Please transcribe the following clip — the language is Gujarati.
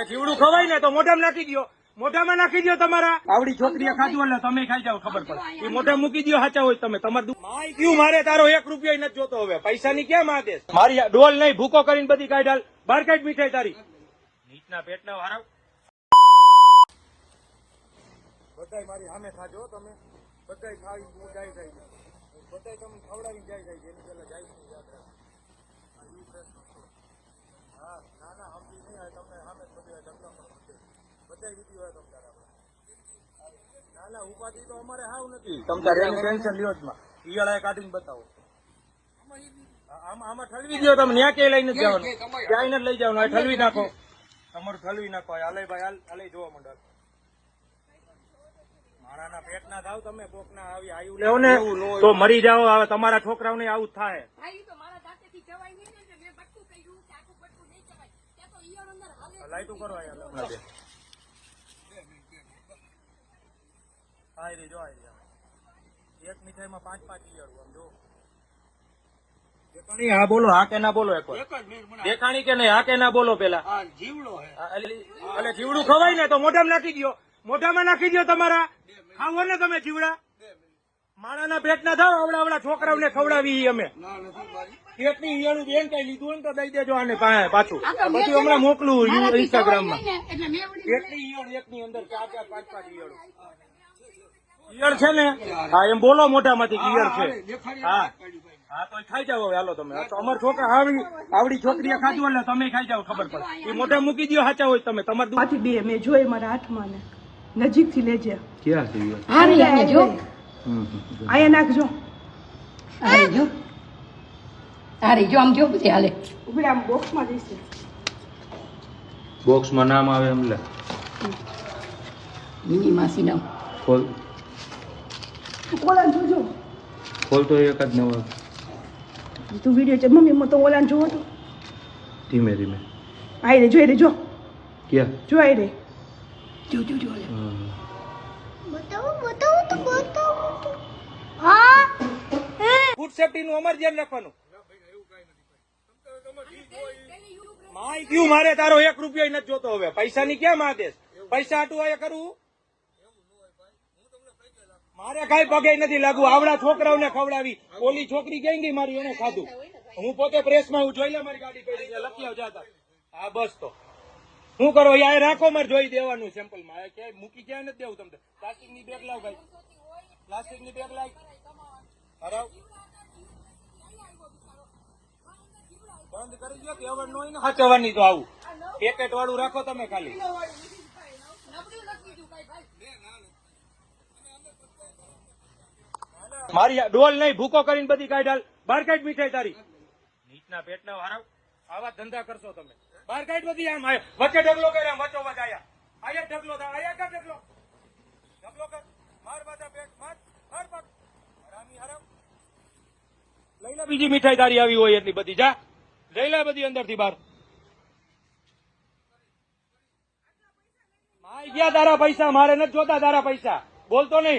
એટલે જીવડું ખવાય ને તો મોઢામાં નાખી દો મોઢામાં નાખી દો તમારા. આવડી છોકરીએ ખાધું એટલે તમે ખાઈ જાવ ખબર પડે. એ મોઢા મૂકી દો સાચા હોય તમે. તમારું માય કયું મારે? તારો એક રૂપિયા નથી જોતો હવે. પૈસાની ક્યાં માગે મારી ડોલ નહીં ભૂકો કરીને બધી કાઢ હાલ. બહાર કાઢ મીઠાઈ તારી. નીચના પેટના હારાવ બધા મારી સામે ખાજો તમે. બધા ખાઈ હું જાય જાય બધા તમને ખવડાવી જાય જાય જેની પેલા જાય નહીં યાદ રાખો આ ઈ પ્રશ્ન છે. હા ના ના સમજી નહીં આવે તમને સામે જ બધું ઢગલો કરો બધાય વીડિયો હોય તમ તારા ના ના ઉપાધિ તો અમારે હાવ નથી. તમ તારે એની ટેન્શન લ્યો જ માં. ઈયળાએ કાઢીને બતાવો. આમાં આમાં ઠલવી દો તમે ન્યા ક્યાંય લઈને જવાનું. ક્યાંય નથી લઈ જવાનું ઠલવી નાખો. તમારું ઠલવી નાખો. હાલે ભાઈ હાલે જોવા મંડળ મારાના પેટના થાવ તમે કોકના આવી આયુ લેવો ને તો મરી જાઓ હવે તમારા છોકરાઓને આવું થાય. લાઈટું કરો દાંતેથી ચવાય નહીં ને એટલે મેં બટકું કર્યું કે આખું બટકું નહીં ચવાય ત્યાં તો ઈયળ અંદર હાલે જ લાઈટું કરો અહીંયા હમણાં રે જો એક મીઠાઈમાં પાંચ પાંચ ઈયળું આમ જો. દેખાણી હા બોલો હા કે ના બોલો એક દેખાણી કે નહીં હા કે ના બોલો પેલા. જીવડો એટલે જીવડું ખવાય ને તો મોઢામાં નાખી દો મોઢામાં નાખી દો તમારા. ખાવો ને તમે જીવડા. માણાના પેટના થાવ આવડા આવડા છોકરાઓને ખવડાવી અમે. ના નથી મારી. પેટની ઈયળું બેન કઈ લીધું ને તો દઈ દેજો આને પાછું. બધું હમણાં મોકલું ઇન્સ્ટાગ્રામમાં માં. મેં ની કેટલી ઈયળ એકની અંદર ચાર ચાર પાંચ પાંચ ઈયળ. ઈયળ છે ને? હા એમ બોલો મોઢામાંથી કે ઈયળ છે. હા હા તો ખાઈ જાવ હવે હાલો તમે. તો અમાર છોકરા આવડી આવડી છોકરીએ ખાધું એટલે તમે ખાઈ જાવ ખબર પડે. એ મોઢા મૂકી દો સાચા હોય તમે. તમારે પાછી બે મેં જોઈ મારા હાથમાં ને નજીકથી લેજે. ક્યાં છે જો. હમ. અહીંયા નાખજો જો. અરે જો. આમ જો પછી હાલે. ઊભી આમ બોક્સમાં જઈશે બોક્સમાં નામ આવે એમ લે. મિની માસી નામ. ખોલ ઓલા જોજો. ખોલ તો એક જ નવો તું વીડિયો છે. મમ્મી હું તો ઓલા જોવો તો ધીમે ધીમે. આઈ રે જોઈ રે જો. ક્યાં? જો આઈ રે જો જો જો ફૂડ સેફ્ટી નું અમારે ધ્યાન રાખવાનું. માય ક્યુ મારે તારો એક રૂપિયા નથી જોતો હવે. પૈસાની ક્યાં માગે પૈસા આટું આયા કરવું મારે કઈ પગે નથી લાગુ આવડા છોકરાઓને ખવડાવી. ઓલી છોકરી ગઈ ગઈ મારી એને ખાધું? હું પોતે પ્રેસમાં હું જોઈ લે મારી ગાડી પડી લખી જાતા. હા, બસ તો. શું કરો? યાર રાખો મારે જોઈ દેવાનું સેમ્પલમાં. ક્યાંય મૂકી ક્યાંય નથી દેવું તમને. પ્લાસ્ટિકની બેગ લાવ ભાઈ. પ્લાસ્ટિકની બેગ લાવ. હરાવ. બંધ કરી દો કે હવે નો ને. હાચવાની તો આવું. પેકેટ વાળું રાખો તમે ખાલી. મારી ડોલ નહીં, ભૂકો કરીને બધી કાઢ હાલ કાઢ મીઠાઈ તારી. નીચના પેટના હારાવ આવા ધંધા કરશો તમે. કાઢ બધી આમ. વચ્ચે ઢગલો કર્યા, વચ્ચો વચ આયા. ઢગલો થા આયા કા ઢગલો. ઢગલો કર. માર બાધા પેટ માર. માર પગ હરામી હરામ. લઈ લે બીજી મીઠાઈ તારી આવી હોય એટલી બધી. જા. લઈ લે બધી અંદરથી બહાર. માય ગયા તારા પૈસા, મારે નથી જોતા તારા પૈસા. બોલતો નહીં.